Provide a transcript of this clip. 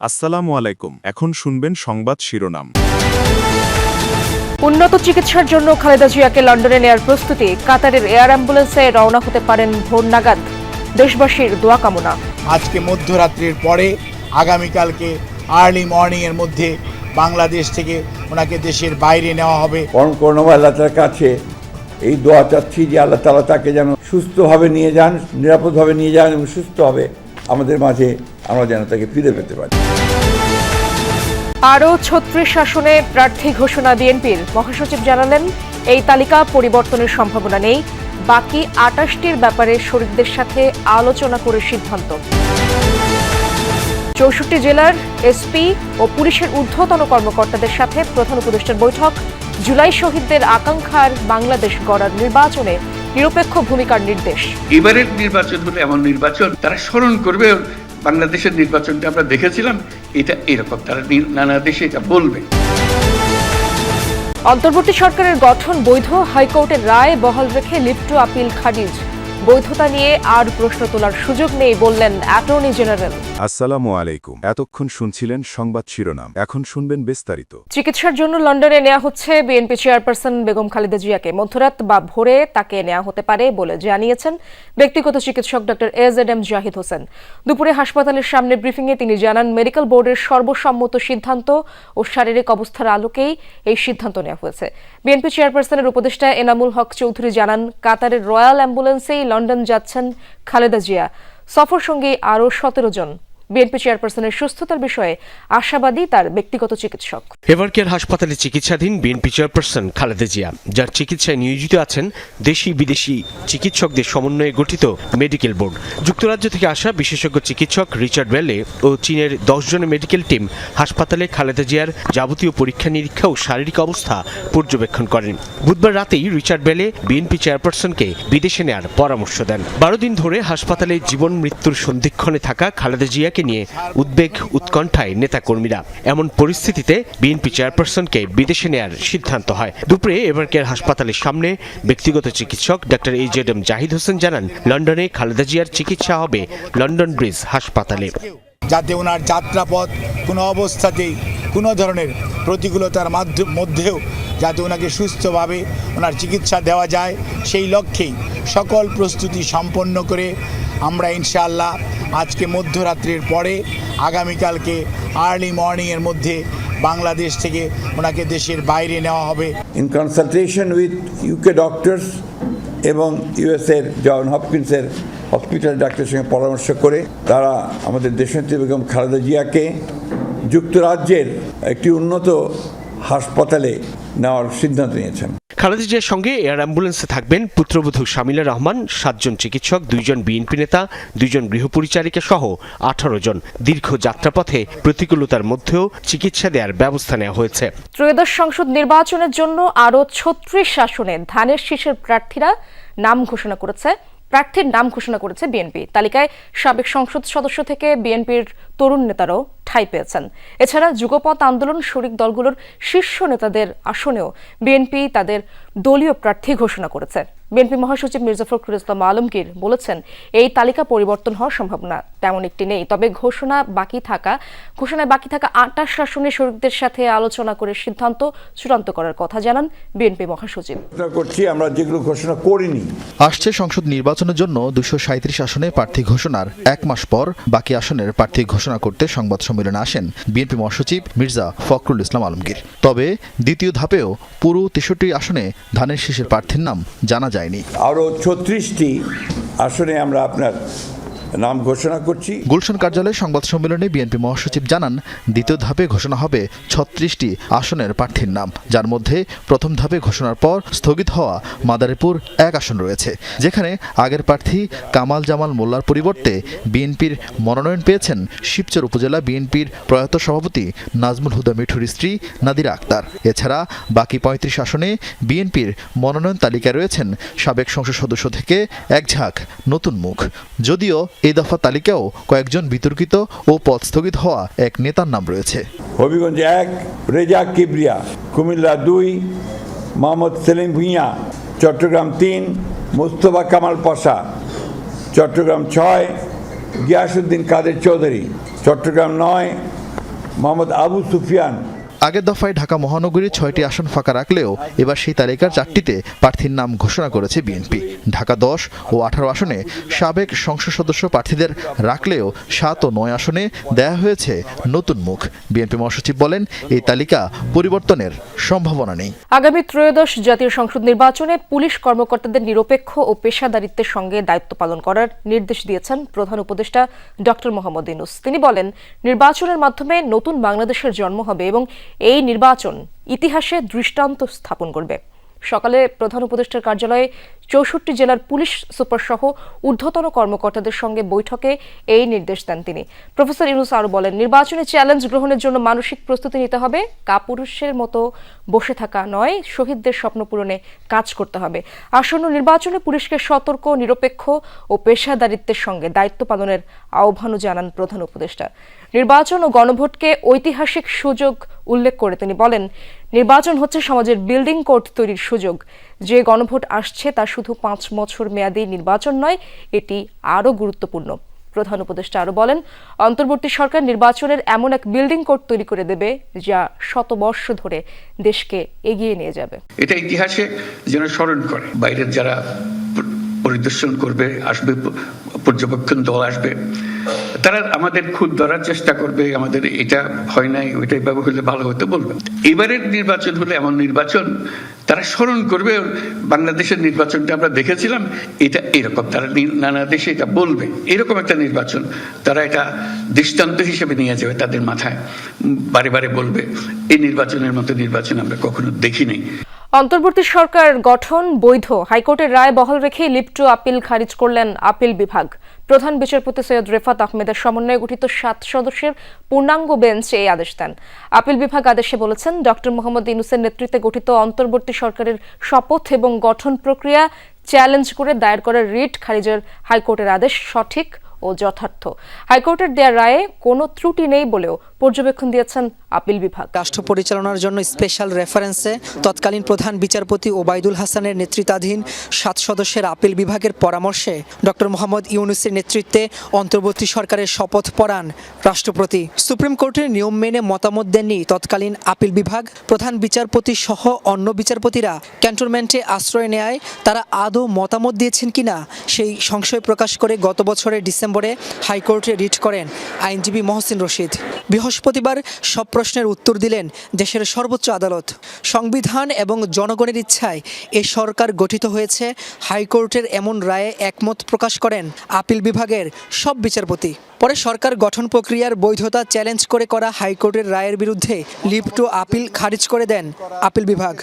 আসসালামু আলাইকুম। এখন শুনবেন সংবাদ শিরোনাম। উন্নত চিকিৎসার জন্য খালেদা জিয়াকে লন্ডনে নেয়ার প্রস্তুতি কাতারের এয়ার অ্যাম্বুলেন্সে রওনা হতে পারেন ভোর নাগাদ। দেশবাসীর দোয়া কামনা। আজকে মধ্যরাত্রির পরে আগামীকালকে আর্লি মর্নিংয়ের মধ্যে বাংলাদেশ থেকে ওনাকে দেশের বাইরে নেওয়া হবে। আল্লাহ কাছে এই দোয়া চাচ্ছি যে আল্লাহ তালা তাকে যেন সুস্থভাবে নিয়ে যান নিরাপদভাবে নিয়ে যান এবং সুস্থভাবে আমাদের মাঝে আমরা যেন তাকে ফিরে পেতে পারি। আরও ছত্রিশ শাসনে প্রার্থী ঘোষণা বিএনপির। মহাসচিব জানালেন, এই তালিকা পরিবর্তনের সম্ভাবনা নেই। বাকি আটাশটির ব্যাপারে শরীরদের সাথে আলোচনা করে সিদ্ধান্ত। চৌষট্টি জেলার এসপি ও পুলিশের ঊর্ধ্বতন কর্মকর্তাদের সাথে প্রধান উপদেষ্টার বৈঠক। জুলাই শহীদদের আকাঙ্ক্ষার বাংলাদেশ গড়ার নির্বাচনে নিরপেক্ষ ভূমিকার নির্দেশ। এবারের নির্বাচন হলো এমন নির্বাচন তারা স্মরণ করবে বাংলাদেশের নির্বাচনটা আমরা দেখেছিলাম এটা এরকম তারা নানা দেশে এটা বলবে। অন্তর্বর্তী সরকারের গঠন বৈধ হাইকোর্টের রায় বহাল রেখে লিপ্ট আপিল খারিজ। বৈধতা নিয়ে আর প্রশ্ন তোলার সুযোগ নেই বললেন অ্যাটর্নি জেনারেল। আসসালামু আলাইকুম। এতক্ষণ শুনছিলেন সংবাদ শিরোনাম। এখন শুনবেন বিস্তারিত। চিকিৎসার জন্য লন্ডনে নেওয়া হচ্ছে বিএনপি চেয়ারপারসন বেগম খালেদা জিয়াকে। মধ্যরাত বা ভোরে তাকে নেওয়া হতে পারে বলে জানিয়েছেন ব্যক্তিগত চিকিৎসক ডক্টর এজ এড এম জাহিদ হোসেন। দুপুরে হাসপাতালের সামনে ব্রিফিংয়ে তিনি জানান মেডিকেল বোর্ডের সর্বসম্মত সিদ্ধান্ত ও শারীরিক অবস্থার আলোকেই এই সিদ্ধান্ত নেওয়া হয়েছে। বিএনপি চেয়ারপারসনের উপদেষ্টা এনামুল হক চৌধুরী জানান কাতারের রয়্যাল অ্যাম্বুলেন্সেই লন্ডন যাচ্ছেন খালেদা জিয়া। সফর সঙ্গে আরও সতেরো জন বিএনপি চেয়ারপারসনের সুস্থতার বিষয়ে আশাবাদী তার ব্যক্তিগত চিকিৎসক। এভারকেয়ার হাসপাতালে চিকিৎসাধীন বিএনপি চেয়ারপারসন খালেদা জিয়া, যার চিকিৎসায় নিয়োজিত আছেন দেশি বিদেশি চিকিৎসকদের সমন্বয়ে গঠিত মেডিকেল বোর্ড। যুক্তরাজ্য থেকে আসা বিশেষজ্ঞ চিকিৎসক রিচার্ড বেলে ও চীনের দশ জনের মেডিকেল টিম হাসপাতালে খালেদা জিয়ার যাবতীয় পরীক্ষা নিরীক্ষা ও শারীরিক অবস্থা পর্যবেক্ষণ করেন। বুধবার রাতেই রিচার্ড বেলে বিএনপি চেয়ারপারসনকে বিদেশে নেয়ার পরামর্শ দেন। বারো দিন ধরে হাসপাতালে জীবন মৃত্যুর সন্ধিক্ষণে থাকা খালেদা জিয়াকে নিয়ে উদ্বেগ উৎকণ্ঠায় নেতাকর্মীরা। এমন পরিস্থিতিতে বিএনপি চেয়ারপারসনকে বিদেশে নেয়ার সিদ্ধান্ত হয়। দুপুরে এভারকেয়ার হাসপাতালের সামনে ব্যক্তিগত চিকিৎসক doctor A Z M Zahid Hossain জানান, লন্ডনে খালেদা জিয়ার চিকিৎসা হবে লন্ডন ব্রিজ হাসপাতালে। যাতে ওনার যাত্রাপথ কোনো অবস্থাতেই কোনো ধরনের প্রতিকূলতার মাধ্য- মধ্যেও যাতে ওনাকে সুস্থভাবে ওনার চিকিৎসা দেওয়া যায়, সেই লক্ষ্যেই সকল প্রস্তুতি সম্পন্ন করে আমরা ইনশাআল্লাহ আজকে মধ্যরাত্রির পরে আগামীকালকে আর্লি মর্নিংয়ের মধ্যে বাংলাদেশ থেকে ওনাকে দেশের বাইরে নেওয়া হবে। In consultation with UK doctors এবং ইউএসের জন হপকিন্সের হসপিটাল ডাক্তারের সঙ্গে পরামর্শ করে, তারা আমাদের দেশনেত্রী বেগম খালেদা জিয়াকে যুক্তরাজ্যের একটি উন্নত হাসপাতালে নেওয়ার সিদ্ধান্ত নিয়েছেন। খালেদা সঙ্গে এয়ার অ্যাম্বুলেন্সে থাকবেন পুত্রবধূ শামিলা রহমান, সাতজন চিকিৎসক, দুইজন বিএনপি নেতা, দুইজন গৃহপরিচারিকা সহ আঠারো জন দীর্ঘ যাত্রাপথে প্রতিকূলতার মধ্যেও চিকিৎসা দেওয়ার ব্যবস্থা নেওয়া হয়েছে। ত্রয়োদশ সংসদ নির্বাচনের জন্য আরও ছত্রিশ শাসনে ধানের শীষের প্রার্থীরা নাম ঘোষণা করেছে, প্রার্থীর নাম ঘোষণা করেছে বিএনপি। তালিকায় সাবেক সংসদ সদস্য থেকে বিএনপির তরুণ নেতারাও ঠাঁই পেয়েছেন এছাড়া যুগপথ আন্দোলন শরিক দলগুলোর শীর্ষ নেতাদের আসনেও বিএনপি তাদের দলীয় প্রার্থী ঘোষণা করেছে। বিএনপি মহাসচিব মির্জা ফখরুল ইসলাম আলমগীর বলেছেন এই তালিকা পরিবর্তন হওয়ার সম্ভাবনা তেমন একটি নেই। তবে ঘোষণা বাকি থাকা ঘোষণায় বাকি থাকা আটাশ শাসনের শরিকদের সাথে আলোচনা করে সিদ্ধান্ত চূড়ান্ত করার কথা জানান বিএনপি মহাসচিব। করছি আমরা যেগুলো ঘোষণা করিনি। আসছে সংসদ নির্বাচনের জন্য দুশো সাঁত্রিশ আসনে প্রার্থী ঘোষণার। এক মাস পর বাকি আসনের প্রার্থী ঘোষণা করতে সংবাদ সম্মেলনে আসেন বিএনপি মহাসচিব মির্জা ফখরুল ইসলাম আলমগীর। তবে দ্বিতীয় ধাপেও পুরো তেষট্টি আসনে ধানের শীষের প্রার্থীর নাম জানা যায়নি। আরও ছত্রিশটি আসনে আমরা আপনার নাম ঘোষণা করছি। গুলশান কার্যালয়ে সংবাদ সম্মেলনে বিএনপি মহাসচিব জানান, দ্বিতীয় ধাপে ঘোষণা হবে ছত্রিশটি আসনের প্রার্থীর নাম। যার মধ্যে প্রথম ধাপে ঘোষণার পর স্থগিত হওয়া মাদারীপুর এক আসন রয়েছে, যেখানে আগের প্রার্থী কামাল জামাল মোল্লার পরিবর্তে বিএনপির মনোনয়ন পেয়েছেন শিবচর উপজেলা বিএনপির প্রয়াত সভাপতি নাজমুল হুদা মিঠুর স্ত্রী নাদিরা আক্তার। এছাড়া বাকি পঁয়ত্রিশ আসনে বিএনপির মনোনয়ন তালিকায় রয়েছেন সাবেক সংসদ সদস্য থেকে এক ঝাঁক নতুন মুখ। যদিও এই দফা তালিকাও কয়েকজন বিতর্কিত ও পদ স্থগিত হওয়া এক নেতার নাম রয়েছে। হবিগঞ্জ এক, রেজা কিবরিয়া, কুমিল্লা দুই, মোহাম্মদ সেলিম ভুঁইয়া, চট্টগ্রাম তিন, মুস্তফা কামাল পাশা, চট্টগ্রাম ছয় গিয়াসুদ্দিন কাদের চৌধুরী, চট্টগ্রাম নয়, মোহাম্মদ আবু সুফিয়ান আগের দফায় ঢাকা মহানগরীর ছয়টি আসন ফাঁকা রাখলেও এবার সেই তালিকার চারটিতে প্রার্থীর নাম ঘোষণা করেছে বিএনপি। ঢাকা দশ ও আঠারো আসনে সাবেক সংসদ সদস্য প্রার্থীদের রাখলেও সাত ও নয় আসনে দেয়া হয়েছে নতুন মুখ। বিএনপি মহাসচিব বলেন, এই তালিকা পরিবর্তনের সম্ভাবনা নেই। আগামী ত্রয়োদশ জাতীয় সংসদ নির্বাচনে পুলিশ কর্মকর্তাদের নিরপেক্ষ ও পেশাদারিত্বের সঙ্গে দায়িত্ব পালন করার নির্দেশ দিয়েছেন প্রধান উপদেষ্টা ডক্টর মোহাম্মদ ইনুস তিনি বলেন, নির্বাচনের মাধ্যমে নতুন বাংলাদেশের জন্ম হবে এবং এই নির্বাচন ইতিহাসে দৃষ্টান্ত স্থাপন করবে। সকালে প্রধান উপদেষ্টার কার্যালয়ে চৌষট্টি জেলার পুলিশ সুপার সহ ঊর্ধ্বতন কর্মকর্তাদের সঙ্গে বৈঠকে এই নির্দেশ দেন তিনি। প্রফেসর ইউনুস আরও বলেন, নির্বাচনে চ্যালেঞ্জ গ্রহণের জন্য মানসিক প্রস্তুতি নিতে হবে, কাপুরুষের মতো বসে থাকা নয়, শহীদদের স্বপ্ন পূরণে কাজ করতে হবে। আসন্ন নির্বাচনে পুলিশকে সতর্ক, নিরপেক্ষ ও পেশাদারিত্বের সঙ্গে দায়িত্ব পালনের আহ্বানও জানান প্রধান উপদেষ্টা। নির্বাচন ও গণভোটকে ঐতিহাসিক সুযোগ উল্লেখ করে তিনি বলেন নির্বাচন হচ্ছে সমাজের বিল্ডিং কোর্ট তৈরির সুযোগ। যে গণভোট আসছে তা শুধু পাঁচ বছর মেয়াদী নির্বাচন নয়, এটি আরও গুরুত্বপূর্ণ। প্রধান উপদেষ্টা আরও বলেন, অন্তর্বর্তী সরকার নির্বাচনের এমন এক বিল্ডিং কোর্ট তৈরি করে দেবে যা শতবর্ষ ধরে দেশকে এগিয়ে নিয়ে যাবে। এটা ইতিহাসে যেন স্মরণ করে, বাইরের যারা পরিদর্শন করবে, আসবে, পর্যবেক্ষণ দল আসবে। তারা আমাদের খুব ধরার চেষ্টা করবে, আমাদের এটা হয় নাই, ওইটাই ব্যবহার হলে ভালো হতে বলবে। এবারের নির্বাচন হলে এমন নির্বাচন তারা স্মরণ করবে, বাংলাদেশের নির্বাচনটা আমরা দেখেছিলাম, এটা এরকম, তারা নানা দেশে এটা বলবে। এরকম একটা নির্বাচন তারা এটা দৃষ্টান্ত হিসেবে নিয়ে যাবে তাদের মাথায়, বারে বারে বলবে, এই নির্বাচনের মতো নির্বাচন আমরা কখনো দেখি নাই অন্তর্বর্তী সরকার গঠন বৈধ। হাইকোর্টের রায় বহাল রেখে লিপ্ট আপিল খারিজ করলেন আপিল বিভাগ। প্রধান বিচারপতি সৈয়দ রেফাত আহমেদের সমন্বয়ে গঠিত সাত সদস্যের পূর্ণাঙ্গ বেঞ্চ এই আদেশ দেন। আপিল বিভাগ আদেশে বলেছেন, ডক্টর মোহাম্মদ ইউনুসের নেতৃত্বে গঠিত অন্তর্বর্তী সরকারের শপথ এবং গঠন প্রক্রিয়া চ্যালেঞ্জ করে দায়ের করা রিট খারিজের হাইকোর্টের আদেশ সঠিক ও যথার্থ। হাইকোর্টের দেওয়া রায়ে কোনো ত্রুটি নেই বলেও পর্যবেক্ষণ দিয়েছেন আপিল বিভাগ। রাষ্ট্র পরিচালনার জন্য স্পেশাল রেফারেন্সে তৎকালীন প্রধান বিচারপতি ওবায়দুল হাসানের নেতৃত্বাধীন সাত সদস্যের আপিল বিভাগের পরামর্শে ডক্টর মোহাম্মদ ইউনুসের নেতৃত্বে অন্তর্বর্তী সরকারের শপথ পড়ান রাষ্ট্রপতি। সুপ্রিম কোর্টের নিয়ম মেনে মতামত দেননি তৎকালীন আপিল বিভাগ। প্রধান বিচারপতি সহ অন্য বিচারপতিরা ক্যান্টনমেন্টে আশ্রয় নেয় তারা আদৌ মতামত দিয়েছেন কিনা সেই সংশয় প্রকাশ করে গত বছরের ডিসেম্বরে হাইকোর্টে রিট করেন আইনজীবী মহসিন রশিদ। বৃহস্পতিবার সব প্রশ্নের উত্তর দিলেন দেশের সর্বোচ্চ আদালত। সংবিধান এবং জনগণের ইচ্ছায় এ সরকার গঠিত হয়েছে, হাইকোর্টের এমন রায়ে একমত প্রকাশ করেন আপিল বিভাগের সব বিচারপতি। পরে সরকার গঠন প্রক্রিয়ার বৈধতা চ্যালেঞ্জ করে করা হাইকোর্টের রায়ের বিরুদ্ধে লিপ্ট আপিল খারিজ করে দেন আপিল বিভাগ।